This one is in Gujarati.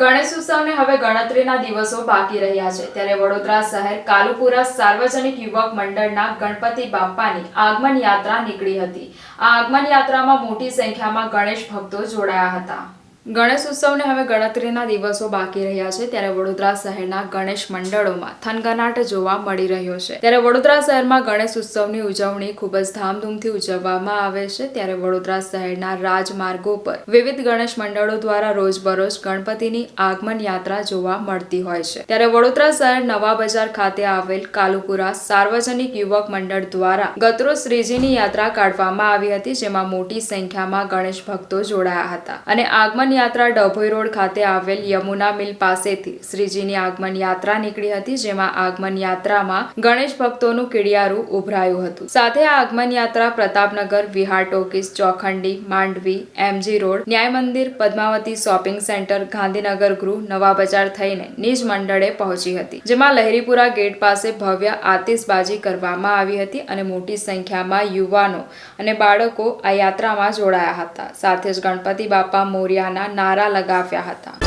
ગણેશ ઉત્સવને હવે ગણતરીના દિવસો બાકી રહ્યા છે. ત્યારે વડોદરા શહેર કાલુપુરા સાર્વજનિક યુવક મંડળના ગણપતિ બાપ્પાની આગમન યાત્રા નીકળી હતી. આ આગમન યાત્રામાં મોટી સંખ્યામાં ગણેશ ભક્તો જોડાયા હતા. ગણેશ ઉત્સવને હવે ગણતરીના દિવસો બાકી રહ્યા છે ત્યારે વડોદરા શહેરના ગણેશ મંડળોમાં થનગનાટ જોવા મળી રહ્યો છે. ત્યારે વડોદરા શહેરમાં ગણેશ ઉત્સવની ઉજવણી ખૂબ જ ધામધૂમથી ઉજવવામાં આવે છે. ત્યારે વડોદરા શહેરના રાજમાર્ગો પર વિવિધ ગણેશ મંડળો દ્વારા રોજબરોજ ગણપતિની આગમન યાત્રા જોવા મળતી હોય છે. ત્યારે વડોદરા શહેર નવા બજાર ખાતે આવેલ કાલુપુરા સાર્વજનિક યુવક મંડળ દ્વારા ગતરોજ શ્રીજીની યાત્રા કાઢવામાં આવી હતી, જેમાં મોટી સંખ્યામાં ગણેશ ભક્તો જોડાયા હતા. અને આગમન યાત્રા ડભોઈ રોડ ખાતે આવેલ યમુના મિલ પાસેથી શ્રીજીની આગમન યાત્રા નીકળી હતી, જેમાં આગમન યાત્રામાં ગણેશ ભક્તોનું કિડિયારું ઉભરાયું હતું. સાથે આ આગમન યાત્રા Pratapnagar, Vihar talkies, Chokhandi, Mandvi, MG road, Nyay Mandir, Padmavati shopping centre, Gandhinagar ગૃહ, નવા બજાર થઈને નિજ મંડળે પહોંચી હતી, જેમાં લહેરીપુરા ગેટ પાસે ભવ્ય આતિશબાજી કરવામાં આવી હતી અને મોટી સંખ્યામાં યુવાનો અને બાળકો આ યાત્રામાં જોડાયા હતા. સાથે જ ગણપતિ બાપા મોર્યાના નારા લગાવ્યા હતા.